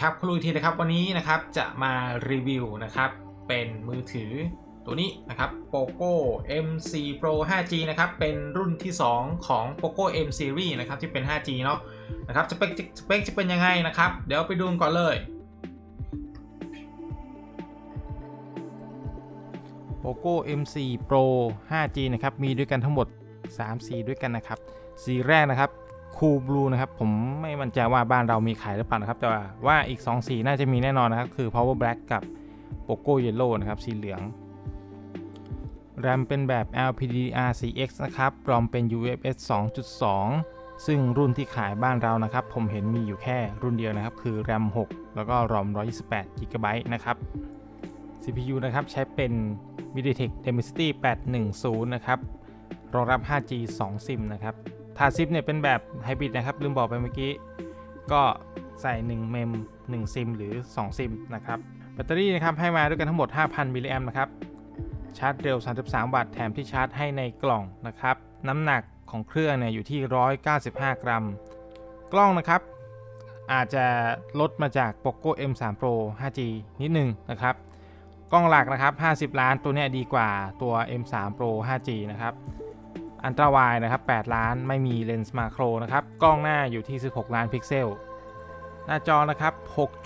ดีครับคุณลุยทีนะครับวันนี้นะครับจะมารีวิวนะครับเป็นมือถือตัวนี้นะครับ POCO M4 Pro 5G นะครับเป็นรุ่นที่ 2 ของ POCO M Series นะครับที่เป็น 5G เนาะนะครับสเปคสเปคจะเป็นยังไงนะครับ เดี๋ยวไปดูกันก่อนเลย POCO M4 Pro 5G นะครับมีด้วยกันทั้งหมด 3 สีด้วยกันนะครับ สีแรกนะครับ Cool Blue นะครับผมไม่มั่นใจว่าบ้านเรามีขายหรือเปล่านะครับ แต่ว่าว่าอีก 2 สีน่าจะมีแน่นอนนะครับ คือ Power Black กับ POCO Yellow นะครับ สีเหลือง RAM เป็นแบบ LPDDR4X นะครับ ROM เป็น UFS 2.2 ซึ่งรุ่นที่ขายบ้านเรานะครับ ผมเห็นมีอยู่แค่รุ่นเดียวนะครับ คือ RAM 6 แล้วก็ ROM 128 GB นะครับ CPU นะครับ ใช้เป็น MediaTek Dimensity 810 นะครับ รองรับ 5G 2ซิมนะครับ ถาดซิปเนี่ยเป็นแบบไฮบริดนะครับ ลืมบอกไปเมื่อกี้ ก็ใส่ 1 เมม 1 ซิม หรือ 2 ซิมนะครับ แบตเตอรี่นะครับให้มาด้วยกันทั้งหมด 5,000 มิลลิแอมนะครับ ชาร์จเร็ว 33 วัตต์ แถมที่ชาร์จให้ในกล่องนะครับ น้ำหนักของเครื่องเนี่ยอยู่ที่ 195 กรัม กล้องนะครับ อาจจะลดมาจาก POCO M3 Pro 5G นิดนึงนะครับ กล้องหลักนะครับ 50 ล้านตัวเนี้ยดีกว่าตัว M3 Pro 5G นะครับ อันตราวายนะครับ 8 ล้านไม่มีเลนส์มาโครนะครับ กล้องหน้าอยู่ที่ 16 ล้านพิกเซล หน้าจอนะครับ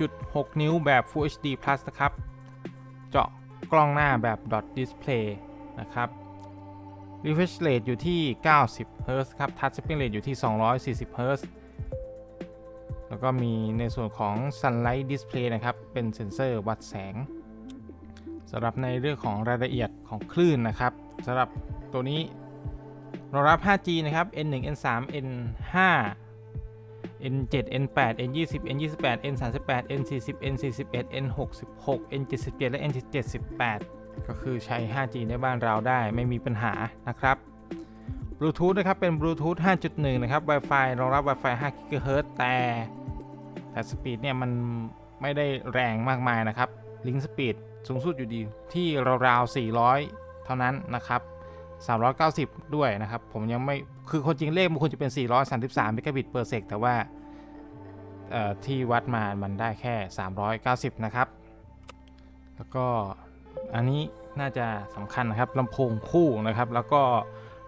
6.6 นิ้วแบบ Full HD Plus นะครับ เจาะกล้องหน้าแบบ Dot Display นะครับ Refresh Rate อยู่ที่ 90 Hz ครับ Touch Sampling Rate อยู่ที่ 240 Hz แล้วก็มีในส่วนของ Sunlight Display นะครับ เป็นเซ็นเซอร์วัดแสงสำหรับในเรื่องของรายละเอียดของคลื่นนะครับสำหรับตัวนี้ รองรับ 5G นะครับ N1 N3 N5 N7 N8 N20 N28 N38 N40 N41 N66 N77 และ N78 ก็คือใช้ 5G ในบ้านเราได้ไม่มีปัญหานะครับ Bluetooth นะครับเป็น Bluetooth 5.1 นะครับ Wi-Fi รองรับ Wi-Fi 5 GHz แต่แต่สปีดเนี่ยมันไม่ได้แรงมากมายนะครับ Link Speed สูงสุดอยู่ดีที่ราวๆ400 เท่านั้นนะครับ 390 ด้วยนะครับ ผมยังไม่ คือคนจริงเลขมันควรจะเป็น 433เมกะบิตเปอร์เซกแต่ว่าที่วัดมามันได้แค่ 390 นะครับ แล้วก็อันนี้น่าจะสำคัญนะครับลำโพงคู่นะครับ แล้วก็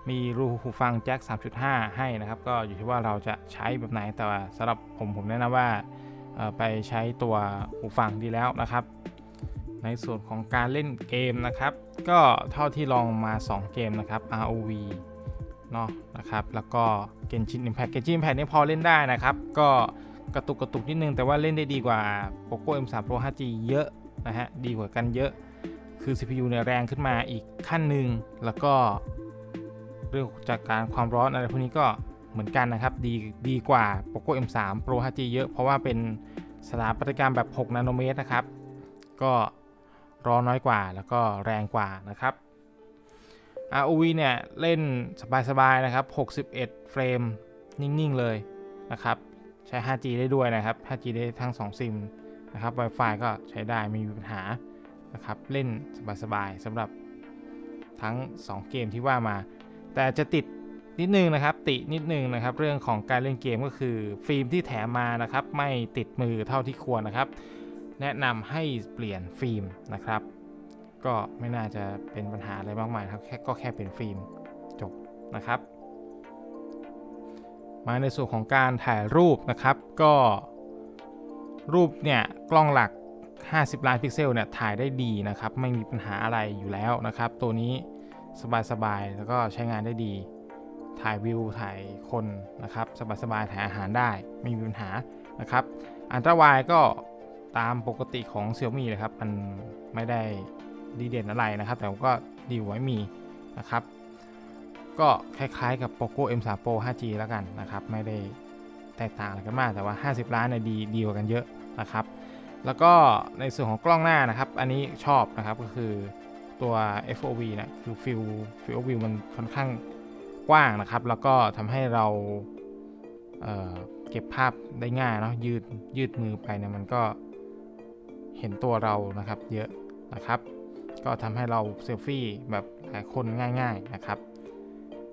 มีรูหูฟังแจ็ค 3.5 ให้นะครับ ก็อยู่ที่ว่าเราจะใช้แบบไหนแต่ว่าสำหรับผมผมแนะนำว่าไปใช้ตัวหูฟังดีแล้วนะครับ ในส่วนของการเล่นเกมนะครับ ก็เท่าที่ลองมา 2 เกมนะครับ ROV เนาะนะครับ แล้วก็ Genshin Impact Genshin Impact นี่พอเล่นได้นะครับ ก็กระตุกกระตุกนิดนึง แต่ว่าเล่นได้ดีกว่า POCO M3 Pro 5G เยอะนะฮะ ดีกว่ากันเยอะ คือ CPU เนี่ยแรงขึ้นมาอีกขั้นหนึ่ง แล้วก็เรื่องจากการความร้อนอะไรพวกนี้ก็เหมือนกันนะครับ ดีดีกว่า POCO M3 Pro 5G เยอะ เพราะว่าเป็นสถาปัตยกรรมแบบ 6 นาโนเมตรนะครับ ก็ ร้อนน้อยกว่า แล้วก็แรงกว่านะครับ ROV เนี่ยเล่นสบายๆนะครับ 61 เฟรมนิ่งๆเลยนะครับ ใช้ 5G ได้ด้วยนะครับ 5G ได้ทั้ง 2 ซิมนะครับ Wi-Fi ก็ใช้ได้ไม่มีปัญหานะครับ เล่นสบายๆสำหรับทั้ง 2 เกมที่ว่ามา แต่จะติดนิดนึงนะครับ ตินิดนึงนะครับ เรื่องของการเล่นเกมก็คือฟิล์มที่แถมมานะครับ ไม่ติดมือเท่าที่ควรนะครับ แนะนำให้เปลี่ยนฟิล์มนะครับ ก็ไม่น่าจะเป็นปัญหาอะไรมากมายครับแค่ก็แค่เป็นฟิล์มจบนะครับ มาในส่วนของการถ่ายรูปนะครับ ก็รูปเนี่ยกล้องหลัก 50 ล้านพิกเซลเนี่ยถ่ายได้ดีนะครับ ไม่มีปัญหาอะไรอยู่แล้วนะครับ ตัวนี้สบายๆแล้วก็ใช้งานได้ดี ถ่ายวิวถ่ายคนนะครับ สบายๆถ่ายอาหารได้ไม่มีปัญหานะครับ อันตราวายก็ ตามปกติของ Xiaomi เลยครับ มันไม่ได้ดีเด่นอะไรนะครับ แต่ก็ดีไว้มีนะครับ ก็คล้ายๆกับ POCO M3 Pro 5G แล้วกันนะครับ ไม่ได้แตกต่างอะไรกันมาก แต่ว่า 50 ล้านเนี่ยดีดีกว่ากันเยอะนะครับ แล้วก็ในส่วนของกล้องหน้านะครับ อันนี้ชอบนะครับก็คือตัว FOV นะคือฟิลฟิลวิวมันค่อนข้างกว้างนะครับ แล้วก็ทำให้เราเเก็บภาพได้ง่ายเนาะยืดยืดมือไปเนี่ยมันก็ เห็นตัวเรานะครับเยอะนะครับ ก็ทำให้เราเซลฟี่แบบหลายคนง่าย ๆนะครับ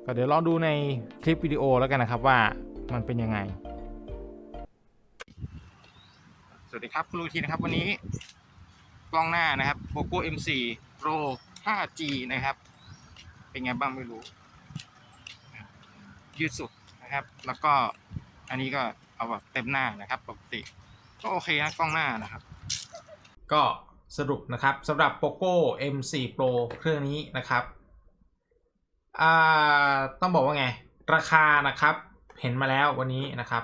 ก็เดี๋ยวลองดูในคลิปวิดีโอแล้วกันนะครับว่ามันเป็นยังไง สวัสดีครับ คุณลูกทีนะครับ วันนี้กล้องหน้านะครับ Poco M4 Pro 5G นะครับ เป็นไงบ้างไม่รู้ ยืดสุดนะครับ แล้วก็อันนี้ก็เอาแบบเต็มหน้านะครับปกติ ก็โอเคนะกล้องหน้านะครับ ก็สรุปนะครับสำหรับ POCO M4 Pro เครื่องนี้นะครับต้องบอกว่าไง ราคานะครับเห็นมาแล้ววันนี้นะครับ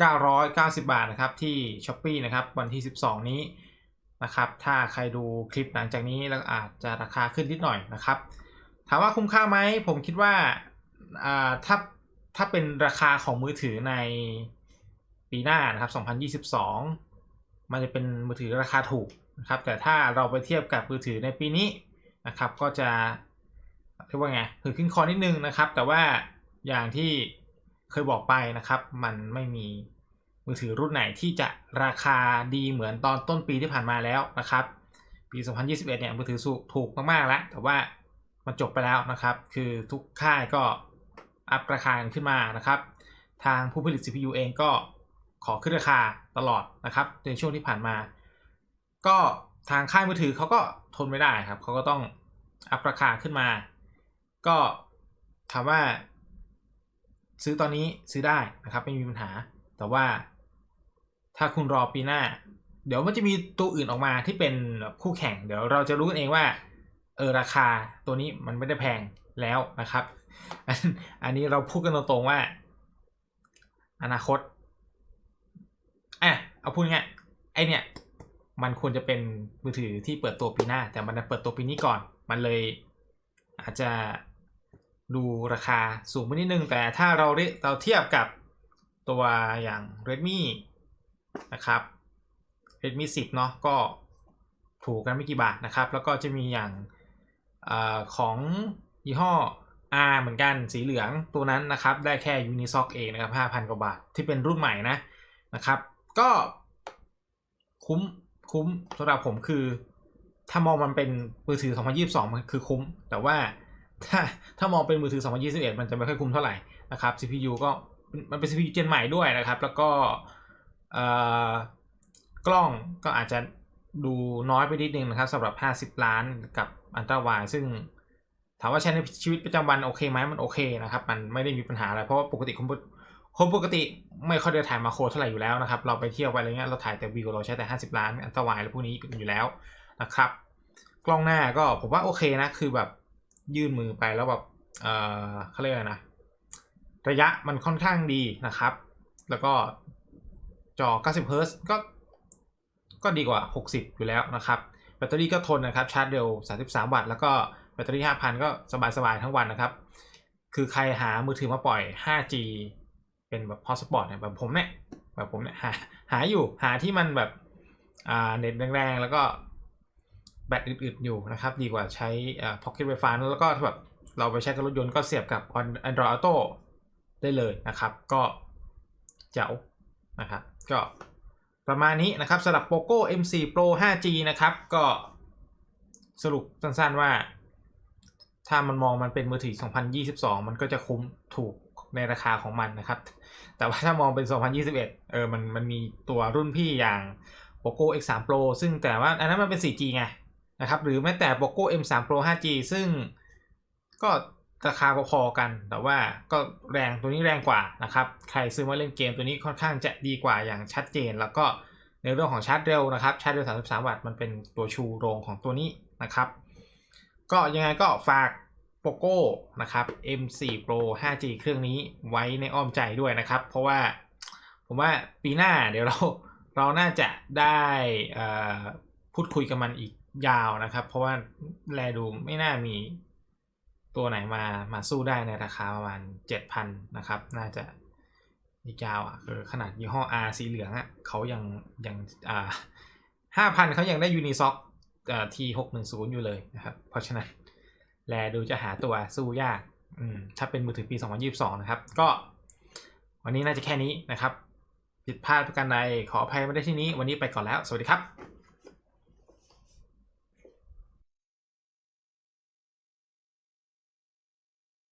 6,990 บาทนะครับที่ s h อ p e e นะครับวันที่ 12 นี้นะครับถ้าใครดูคลิปหลังจากนี้แล้วอาจจะราคาขึ้นนิดหน่อยนะครับ ถามว่าคุ้มค่าไหมผมคิดว่าอ่าถ้าถ้าเป็นราคาของมือถือในปีหน้านะครับ 2022 มันจะเป็นมือถือราคาถูกนะครับ แต่ถ้าเราไปเทียบกับมือถือในปีนี้นะครับ ก็จะเรียกว่าไงคือขึ้นคอนิดนึงนะครับ แต่ว่าอย่างที่เคยบอกไปนะครับ มันไม่มีมือถือรุ่นไหนที่จะราคาดีเหมือนตอนต้นปีที่ผ่านมาแล้วนะครับ ปี 2021 เนี่ยมือถือสูถูกมากๆแล้ว แต่ว่ามันจบไปแล้วนะครับ คือทุกค่ายก็อัพราคาขึ้นมานะครับ ทางผู้ผลิต CPU เองก็ ขอขึ้นราคาตลอดนะครับในช่วงที่ผ่านมา ก็ทางค่ายมือถือเขาก็ทนไม่ได้ครับเขาก็ต้องอัพราคาขึ้นมา ก็ถามว่า ซื้อตอนนี้ซื้อได้นะครับไม่มีปัญหา แต่ว่าถ้าคุณรอปีหน้า เดี๋ยวมันจะมีตัวอื่นออกมาที่เป็นคู่แข่ง เดี๋ยวเราจะรู้กันเองว่าเออราคาตัวนี้มันไม่ได้แพงแล้วนะครับ อันนี้เราพูดกันตรงๆว่า อนาคต อะเอาพูดง่ายไอเนี่ย มันควรจะเป็นมือถือที่เปิดตัวปีหน้า แต่มันเปิดตัวปีนี้ก่อน มันเลยอาจจะดูราคาสูงไปนิดนึง แต่ถ้าเราเราเทียบกับตัวอย่าง Redmi นะครับ Redmi 10 เนาะก็ถูกกันไม่กี่บาทนะครับ แล้วก็จะมีอย่างอของยี่ห้อ R เหมือนกันสีเหลืองตัวนั้นนะครับ ได้แค่ Unisoc เองนะครับ 5,000 กว่าบาทที่เป็นรุ่นใหม่นะนะครับ ก็คุ้มคุ้มสำหรับผมคือ ถ้ามองมันเป็นมือถือ 2022 มันคือคุ้ม แต่ว่าถ้าถ้ามองเป็นมือถือ 2021 มันจะไม่ค่อยคุ้มเท่าไหร่นะครับ CPU ก็มันเป็น CPU เจนใหม่ด้วยนะครับ แล้วก็เอ่อกล้องก็อาจจะดูน้อยไปนิดนึงนะครับสำหรับ 50 ล้านกับอันตราไวซึ่งถามว่าใช้ในชีวิตประจำวันโอเคไหมมันโอเคนะครับ มันไม่ได้มีปัญหาอะไร เพราะว่าปกติคน คนปกติไม่ค่อยได้ถ่ายมาโครเท่าไหร่อยู่แล้วนะครับ เราไปเที่ยวไปอะไรเงี้ยเราถ่ายแต่วิวเราใช้แต่ 50 ล้าน อันตราไวอะไรพวกนี้อยู่แล้วนะครับ กล้องหน้าก็ผมว่าโอเคนะ คือแบบยื่นมือไปแล้วแบบเออเขาเรียกอะไรนะ ระยะมันค่อนข้างดีนะครับ แล้วก็จอ 90เฮิร์ตก็ ก็ดีกว่า 60 อยู่แล้วนะครับ แบตเตอรี่ก็ทนนะครับ ชาร์จเร็ว 33 วัตต์ แล้วก็แบตเตอรี่ 5,000 ก็สบายๆทั้งวันนะครับ คือใครหามือถือมาปล่อย 5G เป็นแบบพอสปอร์ตเนี่ยแบบผมเนี่ยแบบผมเนี่ยหาหาอยู่หาที่มันแบบอ่าเน็ตแรงๆแล้วก็แบตอึดๆอยู่นะครับ ดีกว่าใช้อ่า Pocket Wi-Fi แล้วก็แบบเราไปใช้กับรถยนต์ก็เสียบกับ Android Auto ได้เลยนะครับ ก็เจ๋วนะครับ ก็ประมาณนี้นะครับสำหรับ POCO M4 Pro 5G นะครับ ก็สรุปสั้นๆว่า ถ้ามันมองมันเป็นมือถือ 2022 มันก็จะคุ้มถูก ในราคาของมันนะครับ แต่ว่าถ้ามองเป็น 2021 เออมันมันมีตัวรุ่นพี่อย่าง POCO X3 Pro ซึ่งแต่ว่าอันนั้นมันเป็น 4G ไงนะครับหรือแม้แต่ POCO M3 Pro 5G ซึ่งก็ราคาพอๆกัน แต่ว่าก็แรงตัวนี้แรงกว่านะครับ ใครซื้อมาเล่นเกมตัวนี้ค่อนข้างจะดีกว่าอย่างชัดเจน แล้วก็ในเรื่องของชาร์จเร็วนะครับ ชาร์จเร็ว 33 วัตต์ มันเป็นตัวชูโรงของตัวนี้นะครับ ก็ยังไงก็ฝาก POCO นะครับ M4 Pro 5G เครื่องนี้ไว้ในอ้อมใจด้วยนะครับ เพราะว่าผมว่าปีหน้าเดี๋ยวเราเราน่าจะได้พูดคุยกับมันอีกยาวนะครับ เพราะว่าแลดูไม่น่ามีตัวไหนมามาสู้ได้ในราคาประมาณ 7,000 นะครับ น่าจะอีกยาวอะคือขนาดยี่ห้อ R สีเหลืองอะเขายังยังอ่าห้าพันเขายังได้ยูนิซ็อกอ่าทีหกหนึ่งศูนย์อยู่เลยนะครับ เพราะฉะนั้น แลดูจะหาตัวสู้ยากอืมถ้าเป็นมือถือปี 2022 นะครับ ก็วันนี้น่าจะแค่นี้นะครับ ผิดพลาดประการใดขออภัยไม่ได้ที่นี้ วันนี้ไปก่อนแล้ว สวัสดีครับ